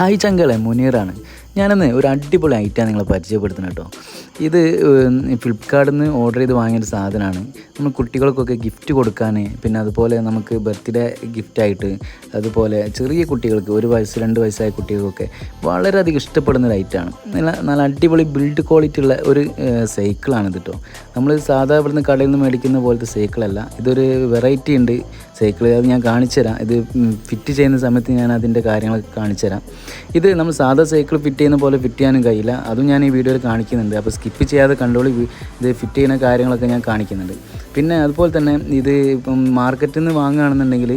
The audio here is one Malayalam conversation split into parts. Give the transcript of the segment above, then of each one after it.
ഹായ് ചങ്കളെ മുനീറാണ്. ഞാനന്ന് ഒരു അടിപൊളി ഐറ്റാണ് നിങ്ങളെ പരിചയപ്പെടുത്തുന്നത് കേട്ടോ ഇത് ഫ്ലിപ്കാർട്ടിൽ നിന്ന് ഓർഡർ ചെയ്ത് വാങ്ങിയൊരു സാധനമാണ് നമ്മൾ കുട്ടികൾക്കൊക്കെ ഗിഫ്റ്റ് കൊടുക്കാൻ പിന്നെ അതുപോലെ നമുക്ക് ബർത്ത്ഡേ ഗിഫ്റ്റായിട്ട് അതുപോലെ ചെറിയ കുട്ടികൾക്ക് ഒരു വയസ്സ് രണ്ട് വയസ്സായ കുട്ടികൾക്കൊക്കെ വളരെയധികം ഇഷ്ടപ്പെടുന്ന ഒരു ഐറ്റമാണ് നല്ല നല്ല അടിപൊളി ബിൽഡ് ക്വാളിറ്റി ഉള്ള ഒരു സൈക്കിളാണിത് കേട്ടോ നമ്മൾ സാധാ ഇവിടുന്ന് കടയിൽ നിന്ന് മേടിക്കുന്ന പോലത്തെ സൈക്കിളല്ല ഇതൊരു വെറൈറ്റി ഉണ്ട് സൈക്കിൾ അത് ഞാൻ കാണിച്ചു തരാം. ഇത് ഫിറ്റ് ചെയ്യുന്ന സമയത്ത് ഞാൻ അതിന്റെ കാര്യങ്ങളൊക്കെ കാണിച്ചു തരാം. ഇത് നമ്മൾ സാധാ സൈക്കിൾ ഫിറ്റ് ചെയ്യുന്ന പോലെ ഫിറ്റ് ചെയ്യാനും കഴിയില്ല. അതും ഞാൻ ഈ വീഡിയോയിൽ കാണിക്കുന്നുണ്ട്. അപ്പോൾ സ്കിപ്പ് ചെയ്യാതെ കണ്ടോളി ഇത് ഫിറ്റ് ചെയ്യുന്ന കാര്യങ്ങളൊക്കെ ഞാൻ കാണിക്കുന്നുണ്ട്. പിന്നെ അതുപോലെ തന്നെ ഇത് ഇപ്പം മാർക്കറ്റിൽ നിന്ന് വാങ്ങുകയാണെന്നുണ്ടെങ്കിൽ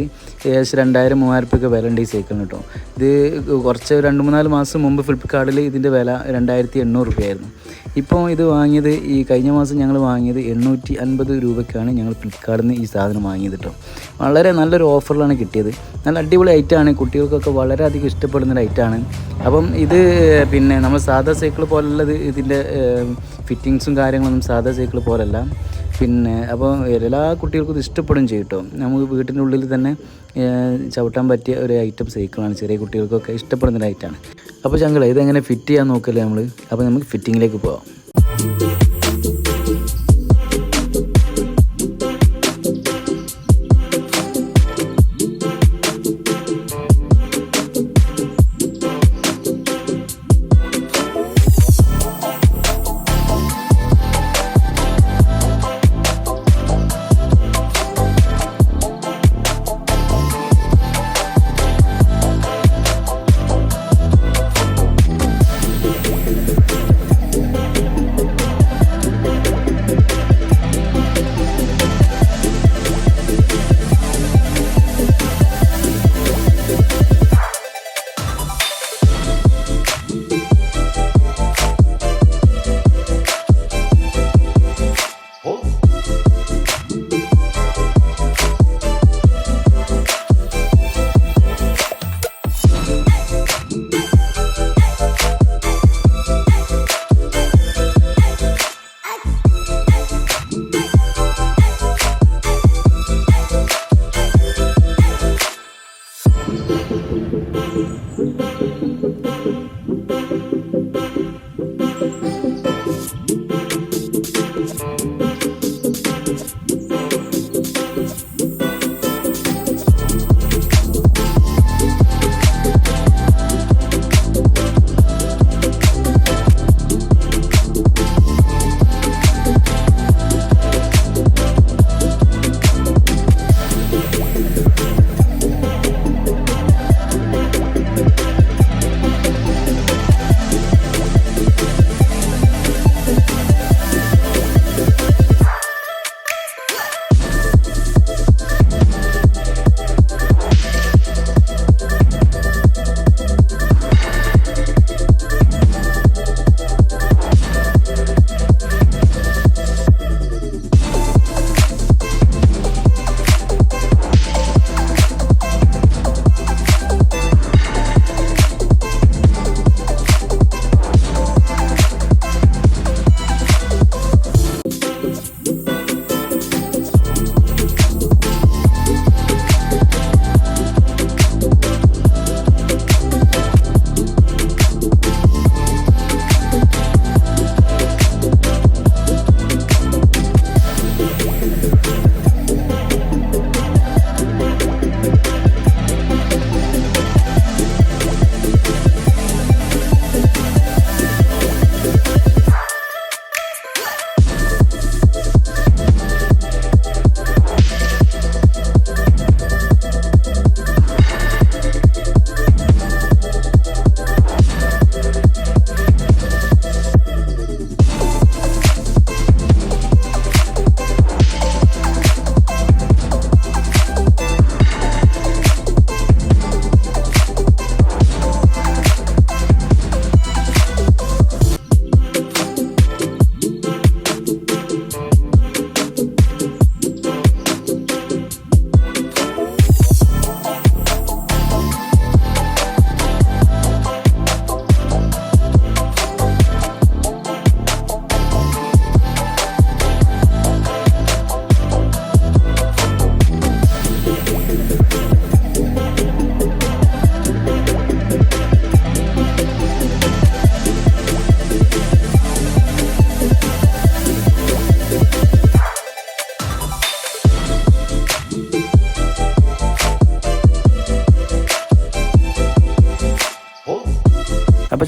ഏകദേശം രണ്ടായിരം മൂവായിരം രൂപയൊക്കെ വില ഉണ്ട് ഈ സൈക്കിളിന് കേട്ടോ ഇത് കുറച്ച് രണ്ട് മൂന്നാൽ മാസം മുമ്പ് ഫ്ലിപ്കാർട്ടിൽ ഇതിന്റെ വില രണ്ടായിരത്തി എണ്ണൂറ് രൂപയായിരുന്നു ഇപ്പോൾ ഇത് വാങ്ങിയത് ഈ കഴിഞ്ഞ മാസം ഞങ്ങൾ വാങ്ങിയത് എണ്ണൂറ്റി അൻപത് രൂപയ്ക്കാണ് ഞങ്ങൾ ഫ്ലിപ്കാർട്ടിൽ നിന്ന് ഈ സാധനം വാങ്ങിയത് കേട്ടോ വളരെ നല്ലൊരു ഓഫറിലാണ് കിട്ടിയത്. നല്ല അടിപൊളി ഐറ്റമാണ് കുട്ടികൾക്കൊക്കെ വളരെയധികം ഇഷ്ടപ്പെടുന്ന ഒരു ഐറ്റമാണ് അപ്പം ഇത് പിന്നെ നമ്മൾ സാധാ സൈക്കിൾ പോലുള്ളത് ഇതിന്റെ ഫിറ്റിങ്സും കാര്യങ്ങളൊന്നും സാധാ സൈക്കിൾ പോലല്ല. പിന്നെ അപ്പോൾ എല്ലാ കുട്ടികൾക്കും ഇത് ഇഷ്ടപ്പെടും ചെയ്യും കേട്ടോ. നമുക്ക് വീട്ടിന്റെ ഉള്ളിൽ തന്നെ ചവിട്ടാൻ പറ്റിയ ഒരു ഐറ്റം സൈക്കിളാണ് ചെറിയ കുട്ടികൾക്കൊക്കെ ഇഷ്ടപ്പെടുന്ന ഒരു ഐറ്റമാണ് അപ്പോൾ ചങ്കള ഇതെങ്ങനെ ഫിറ്റ് ചെയ്യാൻ നോക്കല്ലേ നമ്മൾ അപ്പോൾ നമുക്ക് ഫിറ്റിങ്ങിലേക്ക് പോവാം.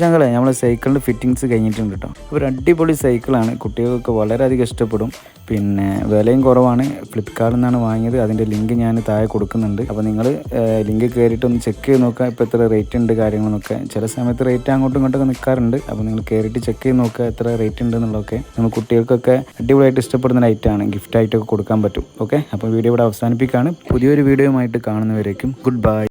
അപ്പോൾ നമ്മൾ സൈക്കിളിന്റെ ഫിറ്റിങ്സ് കഴിഞ്ഞിട്ടുണ്ട് കേട്ടോ ഒരു അടിപൊളി സൈക്കിളാണ്. കുട്ടികൾക്ക് വളരെയധികം ഇഷ്ടപ്പെടും. പിന്നെ വിലയും കുറവാണ്. ഫ്ലിപ്കാർട്ടിൽ നിന്നാണ് വാങ്ങിയത്. അതിന്റെ ലിങ്ക് ഞാൻ താഴെ കൊടുക്കുന്നുണ്ട്. അപ്പോൾ നിങ്ങൾ ലിങ്ക് കയറിയിട്ട് ഒന്ന് ചെക്ക് ചെയ്ത് നോക്കുക. ഇപ്പോൾ എത്ര റേറ്റ് ഉണ്ട് കാര്യങ്ങളൊക്കെ. ചില സമയത്ത് റേറ്റ് അങ്ങോട്ടും ഇങ്ങോട്ടൊക്കെ നിൽക്കാറുണ്ട്. അപ്പോൾ നിങ്ങൾ കയറിയിട്ട് ചെക്ക് ചെയ്ത് നോക്കുക എത്ര റേറ്റ് ഉണ്ട് എന്നുള്ളതൊക്കെ. നമ്മൾ കുട്ടികൾക്കൊക്കെ അടിപൊളിയായിട്ട് ഇഷ്ടപ്പെടുന്ന ലൈറ്റാണ് ഗിഫ്റ്റ് ആയിട്ടൊക്കെ കൊടുക്കാൻ പറ്റും. ഓക്കെ അപ്പോൾ വീഡിയോ ഇവിടെ അവസാനിപ്പിക്കുകയാണ്. പുതിയൊരു വീഡിയോയുമായിട്ട് കാണുന്നവരേക്കും ഗുഡ് ബൈ